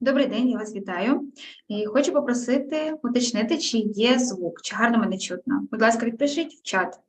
Добрий день, я вас вітаю. І хочу попросити уточнити, чи є звук, чи гарно мене чутно. Будь ласка, відпишіть в чат.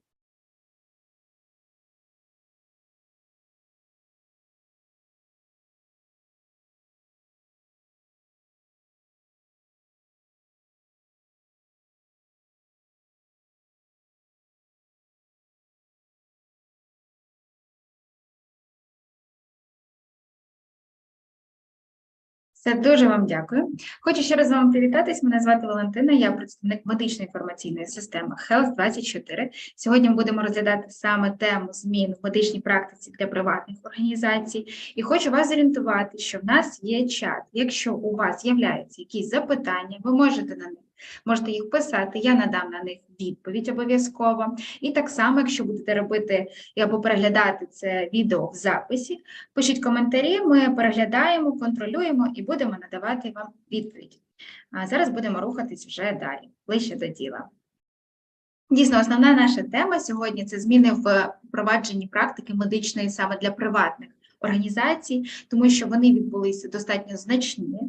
Все, дуже вам дякую. Хочу ще раз з вами привітатись. Мене звати Валентина, я представник медичної інформаційної системи Health 24. Сьогодні будемо розглядати саме тему змін в медичній практиці для приватних організацій. І хочу вас зорієнтувати, що в нас є чат. Якщо у вас з'являються якісь запитання, ви можете на них. Можете їх писати, я надам на них відповідь обов'язково. І так само, якщо будете робити або переглядати це відео в записі, пишіть коментарі, ми переглядаємо, контролюємо і будемо надавати вам відповідь. А зараз будемо рухатись вже далі, ближче до діла. Дійсно, основна наша тема сьогодні це зміни в впровадженні практики медичної саме для приватних організацій, тому що вони відбулися достатньо значні.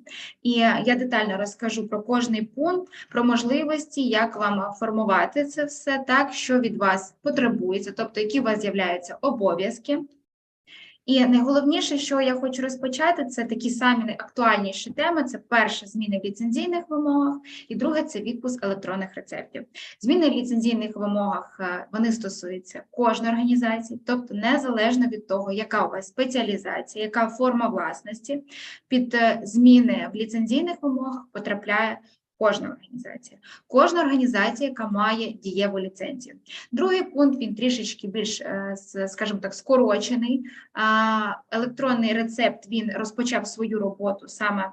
І я детально розкажу про кожний пункт, про можливості, як вам формувати це все так, що від вас потребується, тобто які у вас з'являються обов'язки. І найголовніше, що я хочу розпочати, це такі самі найактуальніші теми: це перше зміни в ліцензійних вимогах, і друге це відпуск електронних рецептів. Зміни в ліцензійних вимогах е, вони стосуються кожної організації, тобто незалежно від того, яка у вас спеціалізація, яка форма власності, під е, зміни в ліцензійних вимогах потрапляє Кожна організація, кожна організація, яка має дієву ліцензію. Другий пункт він трішечки більш, е, скажімо так, скорочений. Електронний рецепт він розпочав свою роботу саме.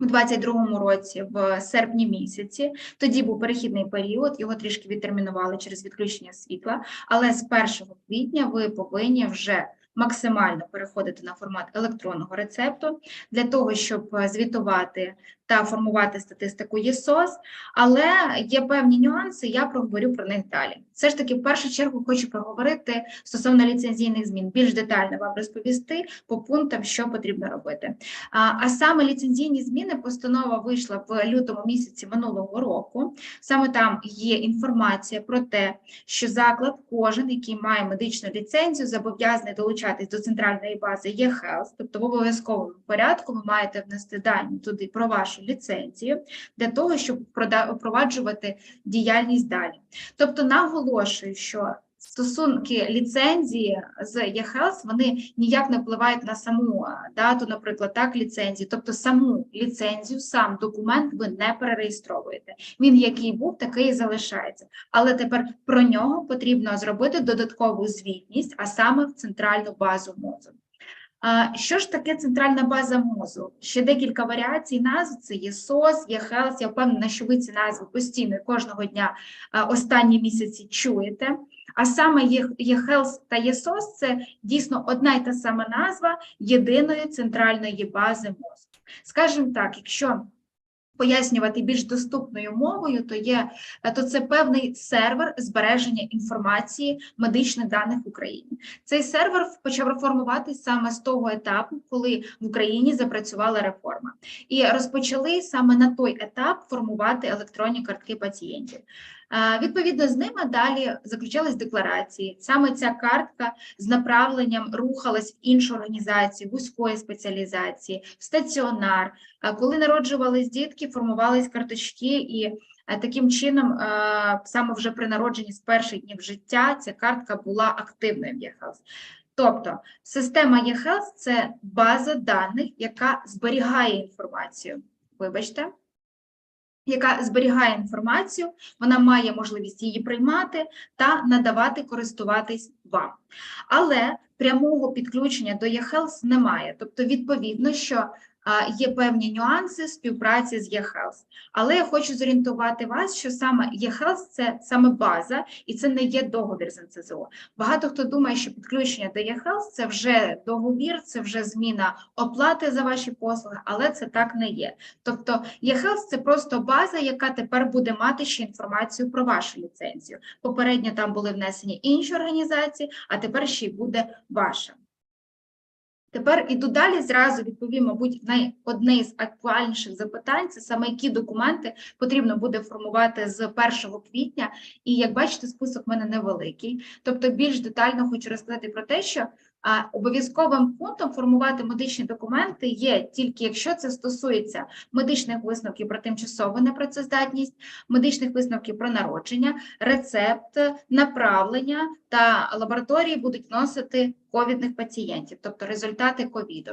У 22-му році, в серпні місяці, тоді був перехідний період, його трішки відтермінували через відключення світла, але з 1 квітня ви повинні вже максимально переходити на формат електронного рецепту для того, щоб звітувати та формувати статистику ЄСОС, але є певні нюанси, я проговорю про них далі. Все ж таки, в першу чергу, хочу проговорити стосовно ліцензійних змін, більш детально вам розповісти по пунктам, що потрібно робити. А, а саме ліцензійні зміни постанова вийшла в лютому місяці минулого року. Саме там є інформація про те, що заклад, кожен, який має медичну ліцензію, зобов'язаний долучатись до центральної бази eHealth, тобто в обов'язковому порядку ви маєте внести дані туди про вашу вашу ліцензію для того, щоб впроваджувати діяльність далі. Тобто наголошую, що Стосунки ліцензії з eHealth, вони ніяк не впливають на саму дату, наприклад, так, ліцензії, тобто саму ліцензію, сам документ ви не перереєстровуєте. Він, який був, такий і залишається. Але тепер про нього потрібно зробити додаткову звітність, а саме в центральну базу мозку. Що ж таке центральна база мозу? Ще декілька варіацій назв: це є СОС, є Хелс. Я впевнена, що ви ці назви постійно кожного дня останні місяці чуєте. А саме є Health та ЄСОС це дійсно одна й та сама назва єдиної центральної бази мозку. Скажімо так, якщо пояснювати більш доступною мовою, то є е, то це певний сервер збереження інформації медичних даних в Україні. Цей сервер почав реформуватися саме з того етапу, коли в Україні запрацювала реформа, і розпочали саме на той етап формувати електронні картки пацієнтів. Відповідно з ними далі заключались декларації. Саме ця картка з направленням рухалась в іншу організацію, вузької спеціалізації, в стаціонар. Коли народжувались дітки, формувались карточки, і таким чином, саме вже при народженні з перших днів життя, ця картка була активною в ЄХЕЛС. Тобто система eHealth – це база даних, яка зберігає інформацію. Вибачте яка зберігає інформацію, вона має можливість її приймати та надавати користуватись вам. Але прямого підключення до eHealth немає. Тобто, відповідно, що є певні нюанси співпраці з eHealth. Але я хочу зорієнтувати вас, що саме eHealth – це саме база, і це не є договір з НЦЗО. Багато хто думає, що підключення до eHealth – це вже договір, це вже зміна оплати за ваші послуги, але це так не є. Тобто eHealth – це просто база, яка тепер буде мати ще інформацію про вашу ліцензію. Попередньо там були внесені інші організації, а тепер ще й буде ваша. Тепер іду далі, зразу відповім, мабуть, на одне з актуальніших запитань це саме які документи потрібно буде формувати з 1 квітня. І як бачите, список в мене невеликий. Тобто, більш детально хочу розказати про те, що обов'язковим пунктом формувати медичні документи є тільки якщо це стосується медичних висновків про тимчасову непрацездатність, медичних висновків про народження, рецепт, направлення та лабораторії будуть вносити ковідних пацієнтів, тобто результати ковіду.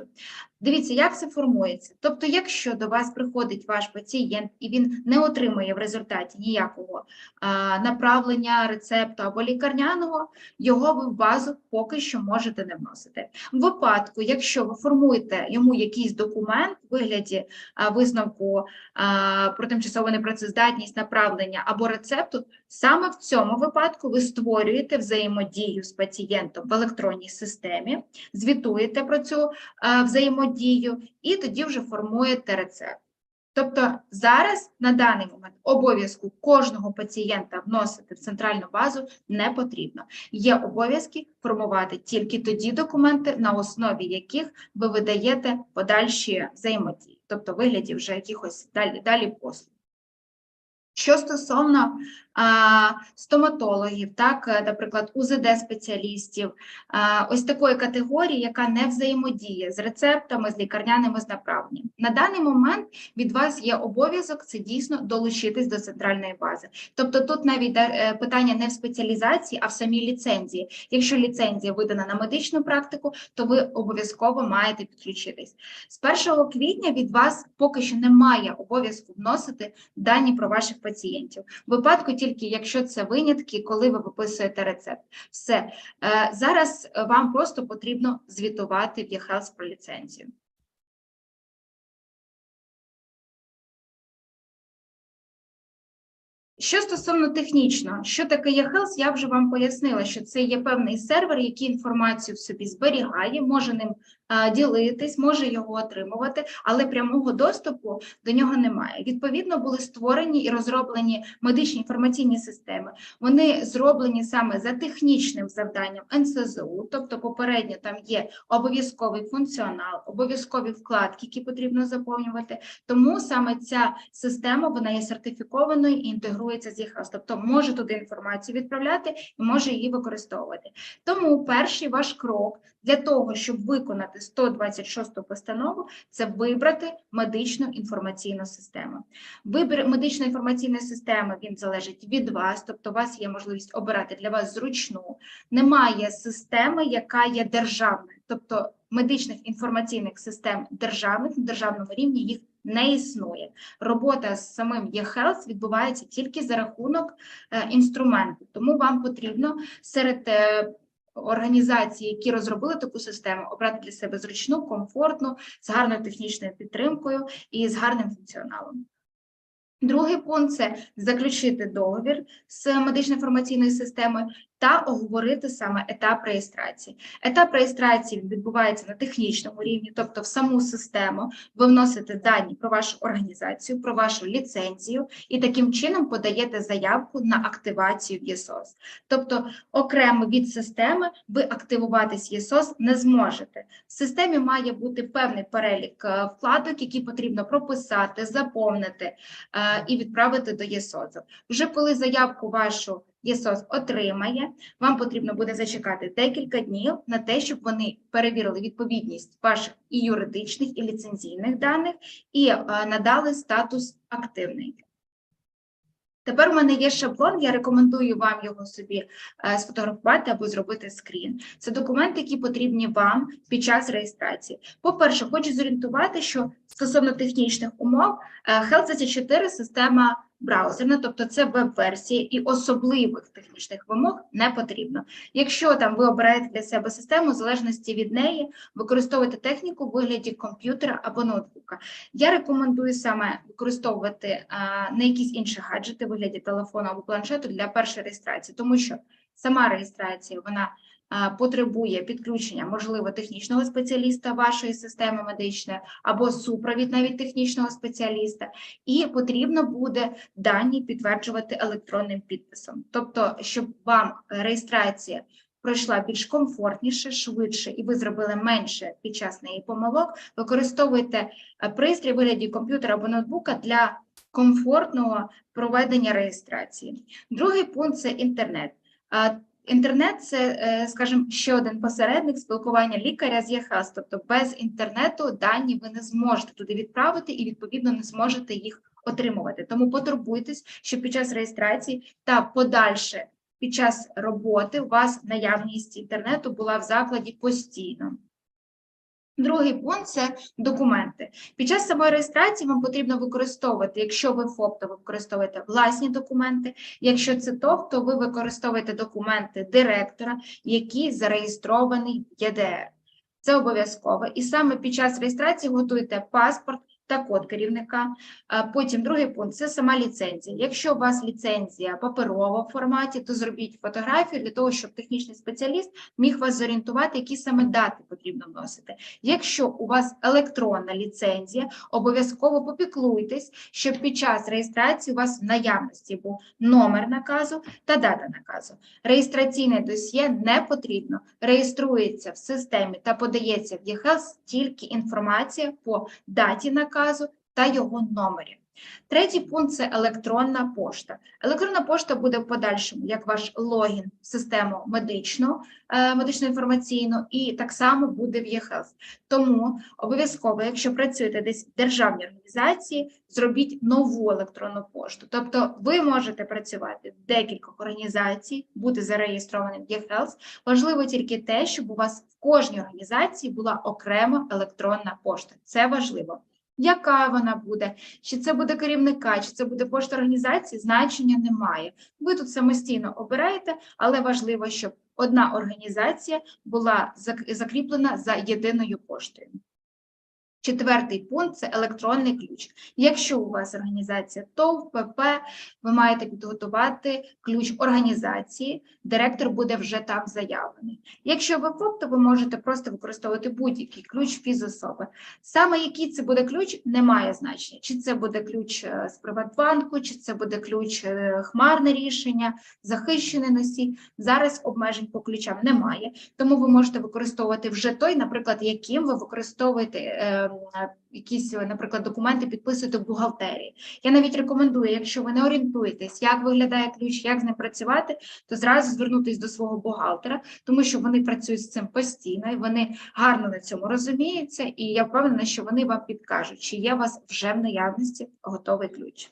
Дивіться, як це формується. Тобто, якщо до вас приходить ваш пацієнт і він не отримує в результаті ніякого а, направлення, рецепту або лікарняного, його ви в базу поки що можете не вносити. В випадку, якщо ви формуєте йому якийсь документ в вигляді а, висновку а, про тимчасову непрацездатність, направлення або рецепту, саме в цьому випадку ви створюєте взаємодію з пацієнтом в електронній системі, звітуєте про цю а, взаємодію і тоді вже формуєте рецепт. Тобто зараз на даний момент обов'язку кожного пацієнта вносити в центральну базу не потрібно. Є обов'язки формувати тільки тоді документи, на основі яких ви видаєте подальші взаємодії, тобто вигляді вже якихось далі, далі послуг. Що стосовно стоматологів, так, е, наприклад, УЗД-спеціалістів, ось такої категорії, яка не взаємодіє з рецептами, з лікарняними з направленням. На даний момент від вас є обов'язок це дійсно долучитись до центральної бази. Тобто тут навіть е, питання не в спеціалізації, а в самій ліцензії. Якщо ліцензія видана на медичну практику, то ви обов'язково маєте підключитись. З 1 квітня від вас поки що немає обов'язку вносити дані про ваших пацієнтів. В випадку тільки якщо це винятки, коли ви виписуєте рецепт. Все. Е, Зараз вам просто потрібно звітувати в eHealth про ліцензію. Що стосовно технічно, що таке eHealth, я вже вам пояснила, що це є певний сервер, який інформацію в собі зберігає, може ним ділитись, може його отримувати, але прямого доступу до нього немає. Відповідно, були створені і розроблені медичні інформаційні системи. Вони зроблені саме за технічним завданням НСЗУ, тобто попередньо там є обов'язковий функціонал, обов'язкові вкладки, які потрібно заповнювати. Тому саме ця система вона є сертифікованою і інтегрується з ЄХАС, тобто може туди інформацію відправляти і може її використовувати. Тому перший ваш крок для того, щоб виконати 126 постанову, це вибрати медичну інформаційну систему. Вибір медичної інформаційної системи він залежить від вас, тобто у вас є можливість обирати для вас зручну. Немає системи, яка є державною, тобто медичних інформаційних систем державних на державному рівні їх не існує. Робота з самим eHealth відбувається тільки за рахунок е, інструменту, тому вам потрібно серед організацій, які розробили таку систему, обрати для себе зручну, комфортну, з гарною технічною підтримкою і з гарним функціоналом. Другий пункт це заключити договір з медично інформаційною системою та оговорити саме етап реєстрації. Етап реєстрації відбувається на технічному рівні, тобто в саму систему ви вносите дані про вашу організацію, про вашу ліцензію і таким чином подаєте заявку на активацію в ЄСОС. Тобто, окремо від системи ви активуватись ЄСОС не зможете. В системі має бути певний перелік е, вкладок, які потрібно прописати, заповнити е, і відправити до ЄСОСу. Вже коли заявку вашу ЄСОС отримає, вам потрібно буде зачекати декілька днів на те, щоб вони перевірили відповідність ваших і юридичних, і ліцензійних даних, і е, надали статус активний. Тепер у мене є шаблон, я рекомендую вам його собі е, сфотографувати або зробити скрін. Це документи, які потрібні вам під час реєстрації. По-перше, хочу зорієнтувати, що стосовно технічних умов, Health 24 система браузерна, тобто це веб-версія і особливих технічних вимог не потрібно. Якщо там ви обираєте для себе систему, в залежності від неї, використовуйте техніку в вигляді комп'ютера або ноутбука. Я рекомендую саме використовувати а, не якісь інші гаджети в вигляді телефону або планшету для першої реєстрації, тому що сама реєстрація вона потребує підключення, можливо, технічного спеціаліста вашої системи медичної або супровід навіть технічного спеціаліста, і потрібно буде дані підтверджувати електронним підписом. Тобто, щоб вам реєстрація пройшла більш комфортніше, швидше, і ви зробили менше під час неї помилок, використовуйте е, пристрій вигляді комп'ютера або ноутбука для комфортного проведення реєстрації. Другий пункт це інтернет. Інтернет це, е, скажімо, ще один посередник спілкування лікаря з ЄХАС. Тобто без інтернету дані ви не зможете туди відправити і, відповідно, не зможете їх отримувати. Тому потурбуйтесь, щоб під час реєстрації та подальше під час роботи у вас наявність інтернету була в закладі постійно. Другий пункт це документи. Під час самої реєстрації вам потрібно використовувати, якщо ви ФОП, то ви використовуєте власні документи. Якщо це ТОВ, то ви використовуєте документи директора, який зареєстрований в ЄДР. Це обов'язково. І саме під час реєстрації готуйте паспорт та код керівника. Потім другий пункт це сама ліцензія. Якщо у вас ліцензія паперова в форматі, то зробіть фотографію для того, щоб технічний спеціаліст міг вас зорієнтувати, які саме дати потрібно вносити. Якщо у вас електронна ліцензія, обов'язково попіклуйтесь, щоб під час реєстрації у вас в наявності був номер наказу та дата наказу. Реєстраційне досьє не потрібно, реєструється в системі та подається в ЄХЕЛС тільки інформація по даті наказу та його номері. Третій пункт це електронна пошта. Електронна пошта буде в подальшому як ваш логін в систему медичну, е, медично інформаційну, і так само буде в ЄХЕЛС. Тому обов'язково, якщо працюєте десь в державній організації, зробіть нову електронну пошту. Тобто ви можете працювати в декількох організацій, бути зареєстрованим в ЄХЕЛС. Важливо тільки те, щоб у вас в кожній організації була окрема електронна пошта. Це важливо. Яка вона буде, чи це буде керівника, чи це буде пошта організації, значення немає. Ви тут самостійно обираєте, але важливо, щоб одна організація була закріплена за єдиною поштою. Четвертий пункт це електронний ключ. Якщо у вас організація ТОВ, ПП, ви маєте підготувати ключ організації, директор буде вже там заявлений. Якщо ви ФОП, то ви можете просто використовувати будь-який ключ фізособи. Саме який це буде ключ, не має значення. Чи це буде ключ е, з Приватбанку, чи це буде ключ е, хмарне рішення, захищений носій. Зараз обмежень по ключам немає, тому ви можете використовувати вже той, наприклад, яким ви використовуєте е, якісь, наприклад, документи підписуєте в бухгалтерії. Я навіть рекомендую, якщо ви не орієнтуєтесь, як виглядає ключ, як з ним працювати, то зразу звернутися до свого бухгалтера, тому що вони працюють з цим постійно і вони гарно на цьому розуміються, і я впевнена, що вони вам підкажуть, чи є у вас вже в наявності готовий ключ.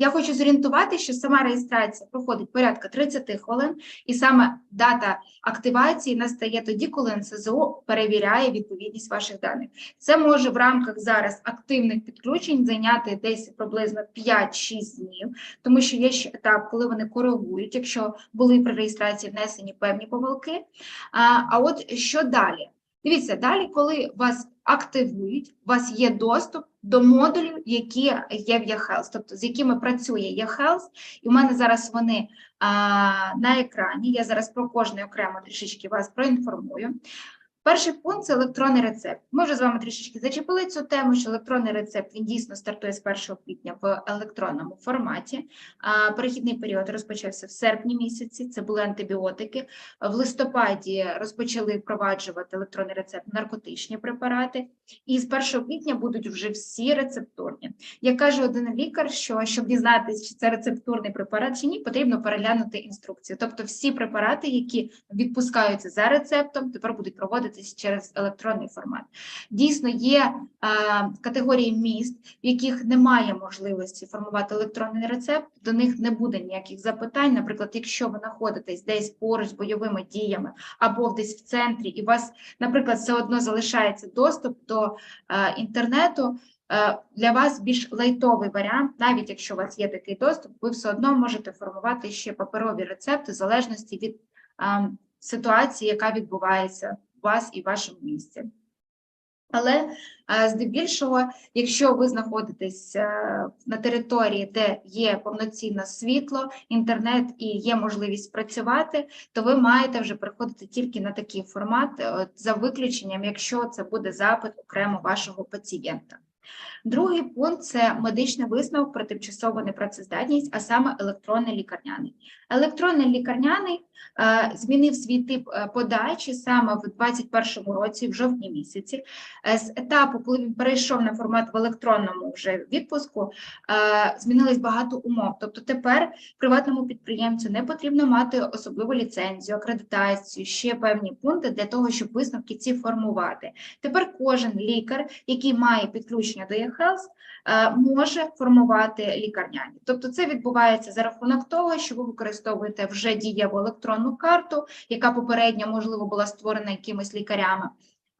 Я хочу зорієнтувати, що сама реєстрація проходить порядка 30 хвилин, і саме дата активації настає тоді, коли НСЗО перевіряє відповідність ваших даних. Це може в рамках зараз активних підключень зайняти десь приблизно 5-6 днів, тому що є ще етап, коли вони коригують, якщо були при реєстрації внесені певні помилки. А, а от що далі? Дивіться, далі, коли вас активують, у вас є доступ до модулів, які є в eHealth, тобто з якими працює eHealth, і в мене зараз вони а, на екрані. Я зараз про кожний окремо трішечки вас проінформую. Перший пункт це електронний рецепт. Ми вже з вами трішечки зачепили цю тему, що електронний рецепт він дійсно стартує з 1 квітня в електронному форматі. Перехідний період розпочався в серпні місяці. Це були антибіотики. В листопаді розпочали впроваджувати електронний рецепт наркотичні препарати, і з 1 квітня будуть вже всі рецептурні. Як каже один лікар, що щоб дізнатися, чи це рецептурний препарат чи ні, потрібно переглянути інструкцію. Тобто, всі препарати, які відпускаються за рецептом, тепер будуть проводитись через електронний формат. Дійсно, є категорії міст, в яких немає можливості формувати електронний рецепт, до них не буде ніяких запитань. Наприклад, якщо ви знаходитесь десь поруч з бойовими діями або десь в центрі, і у вас, наприклад, все одно залишається доступ до е, інтернету. е, Для вас більш лайтовий варіант, навіть якщо у вас є такий доступ, ви все одно можете формувати ще паперові рецепти в залежності від е, ситуації, яка відбувається у вас і в вашому місці. Але е, здебільшого, якщо ви знаходитесь е, на території, де є повноцінне світло, інтернет і є можливість працювати, то ви маєте вже переходити тільки на такий формат, е, за виключенням, якщо це буде запит окремо вашого пацієнта. Другий пункт це медичний висновок про тимчасову непрацездатність, а саме електронний лікарняний. Електронний лікарняний е, змінив свій тип е, подачі саме в 2021 році, в жовтні місяці. Е, З етапу, коли він перейшов на формат в електронному вже відпуску, змінилось багато умов. Тобто тепер приватному підприємцю не потрібно мати особливу ліцензію, акредитацію, ще певні пункти для того, щоб висновки ці формувати. Тепер кожен лікар, який має підключення до eHealth, Health, може формувати лікарняні. Тобто це відбувається за рахунок того, що ви використовуєте вже дієву електронну карту, яка попередньо, можливо, була створена якимись лікарями.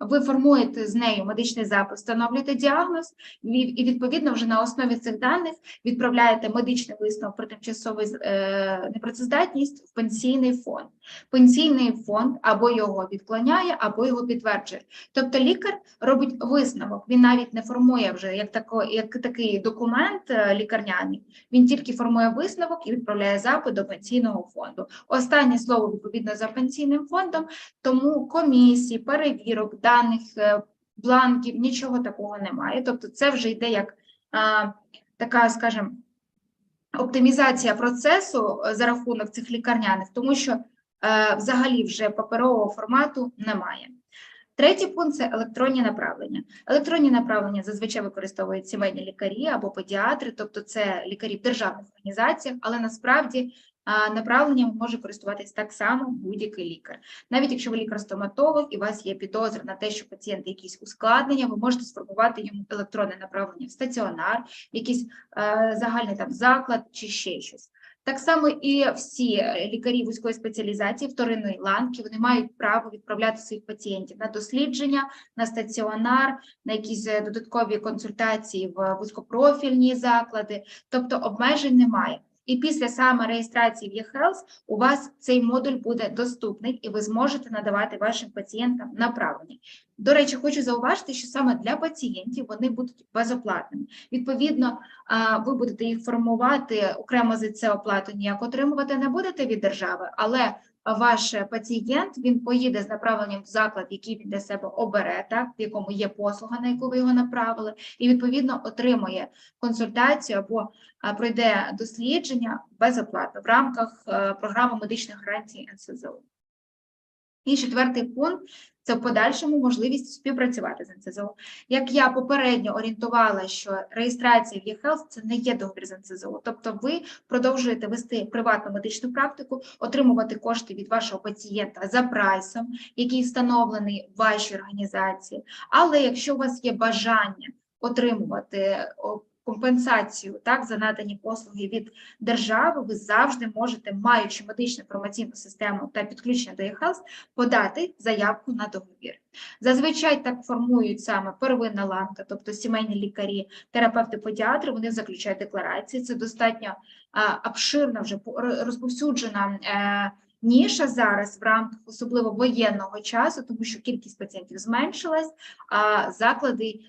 Ви формуєте з нею медичний запис, встановлюєте діагноз, і відповідно вже на основі цих даних відправляєте медичний висновок про тимчасову е, непрацездатність в пенсійний фонд. Пенсійний фонд або його відклоняє, або його підтверджує. Тобто лікар робить висновок, він навіть не формує вже як, тако, як такий документ е, лікарняний, він тільки формує висновок і відправляє запит до пенсійного фонду. Останнє слово відповідно за пенсійним фондом, тому комісії, перевірок, даних, е, бланків, нічого такого немає. Тобто це вже йде як а, така, скажімо, оптимізація процесу е, за рахунок цих лікарняних, тому що е, взагалі вже паперового формату немає. Третій пункт це електронні направлення. Електронні направлення зазвичай використовують сімейні лікарі або педіатри, тобто це лікарі в державних організаціях, але насправді а, направленням може користуватись так само будь-який лікар. Навіть якщо ви лікар-стоматолог і у вас є підозра на те, що пацієнт якісь ускладнення, ви можете сформувати йому електронне направлення в стаціонар, якийсь е, загальний там заклад чи ще щось. Так само і всі е, лікарі вузької спеціалізації вторинної ланки вони мають право відправляти своїх пацієнтів на дослідження, на стаціонар, на якісь е, додаткові консультації в вузькопрофільні заклади, тобто обмежень немає. І після саме реєстрації в eHealth у вас цей модуль буде доступний, і ви зможете надавати вашим пацієнтам направлення. До речі, хочу зауважити, що саме для пацієнтів вони будуть безоплатними. Відповідно, ви будете їх формувати окремо за це оплату ніяк отримувати не будете від держави, але ваш пацієнт він поїде з направленням в заклад, який він для себе обере, так в якому є послуга, на яку ви його направили, і відповідно отримує консультацію або пройде дослідження безоплатно в рамках е, програми медичних гарантій НСЗУ. І четвертий пункт це в подальшому можливість співпрацювати з НСЗУ. Як я попередньо орієнтувала, що реєстрація в eHealth – це не є договір з НСЗУ, тобто ви продовжуєте вести приватну медичну практику, отримувати кошти від вашого пацієнта за прайсом, який встановлений в вашій організації. Але якщо у вас є бажання отримувати компенсацію так за надані послуги від держави, ви завжди можете, маючи медичну інформаційну систему та підключення до eHealth, подати заявку на договір. Зазвичай так формують саме первинна ланка, тобто сімейні лікарі, терапевти, педіатри, вони заключають декларації. Це достатньо обширна, вже розповсюджена. Е, ніша зараз в рамках особливо воєнного часу, тому що кількість пацієнтів зменшилась, а заклади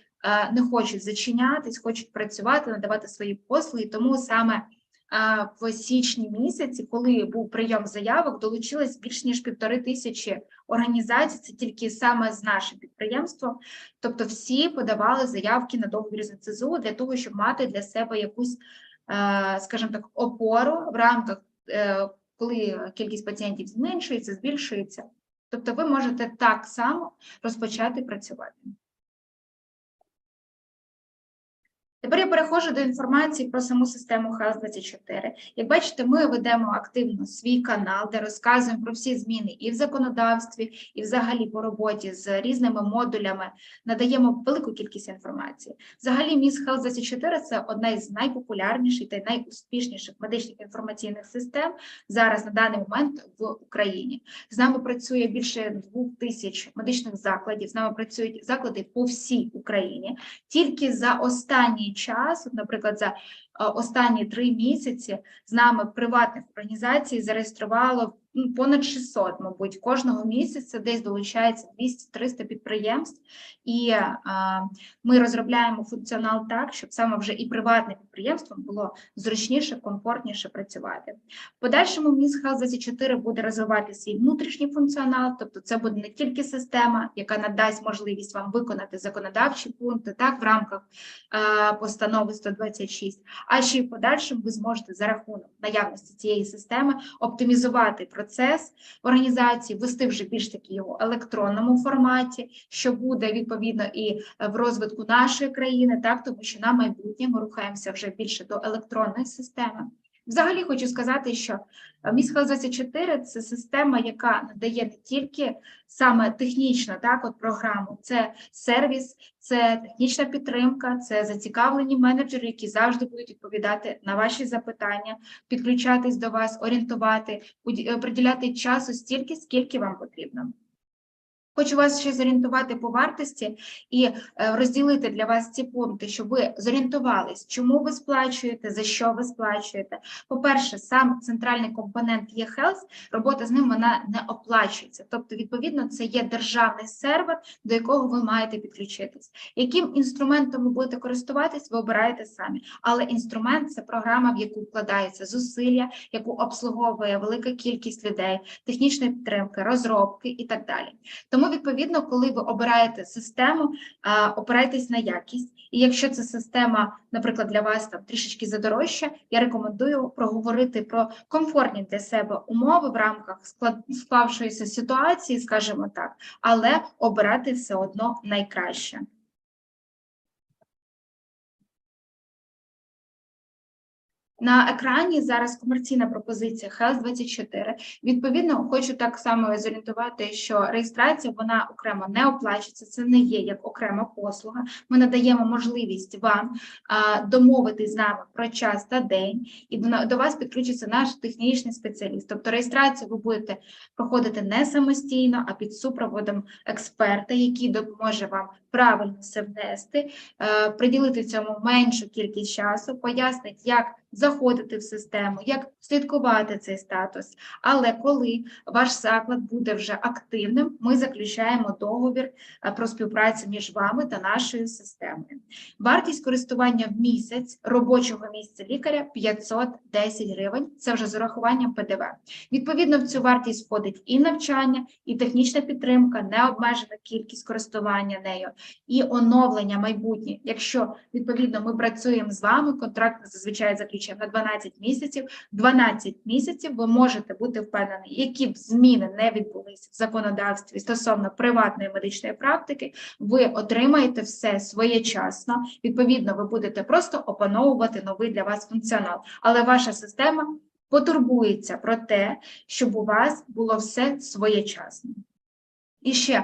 не хочуть зачинятись, хочуть працювати, надавати свої послуги. Тому саме е, в січні місяці, коли був прийом заявок, долучилось більш ніж півтори тисячі організацій. Це тільки саме з нашим підприємством. Тобто, всі подавали заявки на договір з НЦЗУ для того, щоб мати для себе якусь, е, скажімо так, опору в рамках, коли кількість пацієнтів зменшується, збільшується. Тобто, ви можете так само розпочати працювати. Тепер я переходжу до інформації про саму систему хас 24 Як бачите, ми ведемо активно свій канал, де розказуємо про всі зміни і в законодавстві, і взагалі по роботі з різними модулями, надаємо велику кількість інформації. Взагалі, міс Health 24 це одна із найпопулярніших та найуспішніших медичних інформаційних систем зараз на даний момент в Україні. З нами працює більше двох тисяч медичних закладів. З нами працюють заклади по всій Україні. Тільки за останні час, наприклад, за е, останні три місяці з нами приватних організацій зареєструвало понад 600, мабуть, кожного місяця десь долучається 200-300 підприємств, і ми розробляємо функціонал так, щоб саме вже і приватним підприємствам було зручніше, комфортніше працювати. В подальшому міст Health 24 буде розвивати свій внутрішній функціонал, тобто це буде не тільки система, яка надасть можливість вам виконати законодавчі пункти, так в рамках постанови 126, а ще й в подальшому ви зможете за рахунок наявності цієї системи оптимізувати процес організації, вести вже більш таки його електронному форматі, що буде відповідно і в розвитку нашої країни, так тому що на майбутнє ми рухаємося вже більше до електронної системи. Взагалі хочу сказати, що Міська 24 це система, яка надає не тільки саме технічно так, от програму, це сервіс, це технічна підтримка, це зацікавлені менеджери, які завжди будуть відповідати на ваші запитання, підключатись до вас, орієнтувати, приділяти часу стільки, скільки вам потрібно. Хочу вас ще зорієнтувати по вартості і е, розділити для вас ці пункти, щоб ви зорієнтувались, чому ви сплачуєте, за що ви сплачуєте. По-перше, сам центральний компонент eHealth, робота з ним вона не оплачується. Тобто, відповідно, це є державний сервер, до якого ви маєте підключитись. Яким інструментом ви будете користуватись, ви обираєте самі. Але інструмент це програма, в яку вкладається зусилля, яку обслуговує велика кількість людей, технічної підтримки, розробки і так далі. Тому відповідно, коли ви обираєте систему, опирайтесь на якість. І якщо ця система, наприклад, для вас там трішечки задорожча, я рекомендую проговорити про комфортні для себе умови в рамках склавшоїся ситуації, скажімо так, але обирати все одно найкраще. На екрані зараз комерційна пропозиція Health 24 Відповідно, хочу так само зорієнтувати, що реєстрація вона окремо не оплачується. Це не є як окрема послуга. Ми надаємо можливість вам домовитись з нами про час та день, і до, вас підключиться наш технічний спеціаліст. Тобто реєстрацію ви будете проходити не самостійно, а під супроводом експерта, який допоможе вам правильно все внести, е, приділити цьому меншу кількість часу, пояснить, як заходити в систему, як слідкувати цей статус. Але коли ваш заклад буде вже активним, ми заключаємо договір е, про співпрацю між вами та нашою системою. Вартість користування в місяць робочого місця лікаря 510 гривень. Це вже з урахуванням ПДВ. Відповідно, в цю вартість входить і навчання, і технічна підтримка, необмежена кількість користування нею, і оновлення майбутнє. Якщо відповідно ми працюємо з вами, контракт зазвичай заключаємо заключив на 12 місяців, 12 місяців ви можете бути впевнені, які б зміни не відбулися в законодавстві стосовно приватної медичної практики, ви отримаєте все своєчасно. Відповідно, ви будете просто опановувати новий для вас функціонал, але ваша система потурбується про те, щоб у вас було все своєчасно. І ще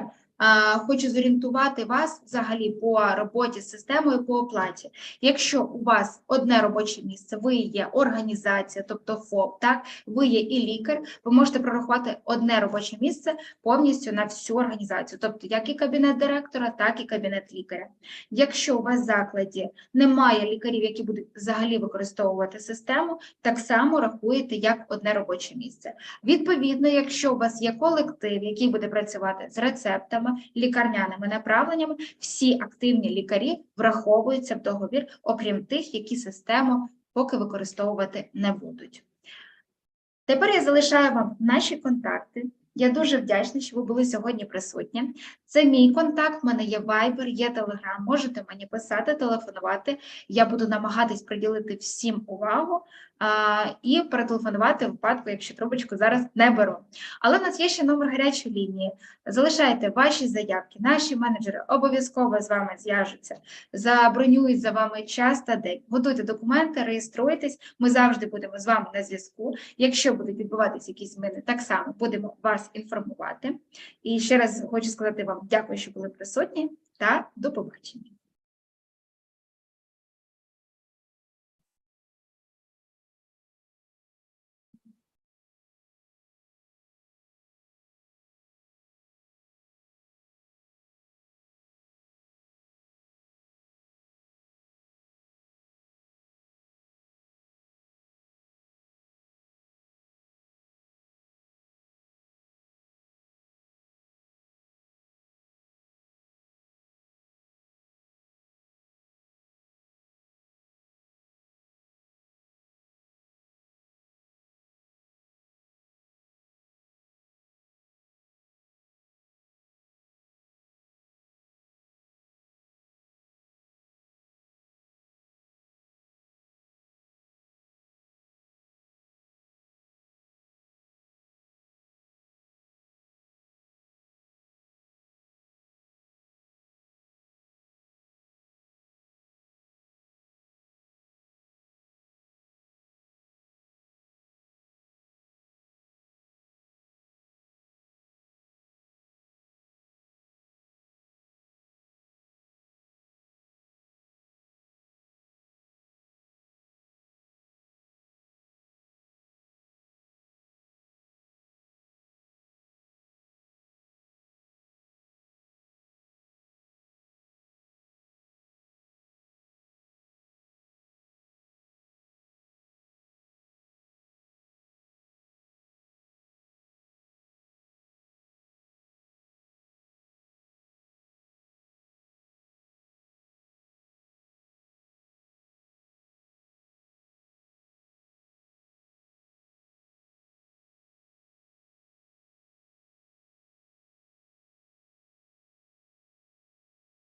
Хочу зорієнтувати вас взагалі по роботі з системою по оплаті. Якщо у вас одне робоче місце, ви є організація, тобто ФОП, так, ви є і лікар, ви можете прорахувати одне робоче місце повністю на всю організацію, тобто як і кабінет директора, так і кабінет лікаря. Якщо у вас в закладі немає лікарів, які будуть взагалі використовувати систему, так само рахуєте як одне робоче місце. Відповідно, якщо у вас є колектив, який буде працювати з рецептами, лікарняними направленнями, всі активні лікарі враховуються в договір, окрім тих, які систему поки використовувати не будуть. Тепер я залишаю вам наші контакти. Я дуже вдячна, що ви були сьогодні присутні. Це мій контакт, в мене є Viber, є Telegram, можете мені писати, телефонувати. Я буду намагатись приділити всім увагу а, і перетелефонувати в випадку, якщо трубочку зараз не беру. Але в нас є ще номер гарячої лінії. Залишайте ваші заявки, наші менеджери обов'язково з вами зв'яжуться, забронюють за вами час та день. Готуйте документи, реєструйтесь. Ми завжди будемо з вами на зв'язку. Якщо будуть відбуватися якісь зміни, так само будемо інформувати. І ще раз хочу сказати вам дякую, що були присутні, та до побачення.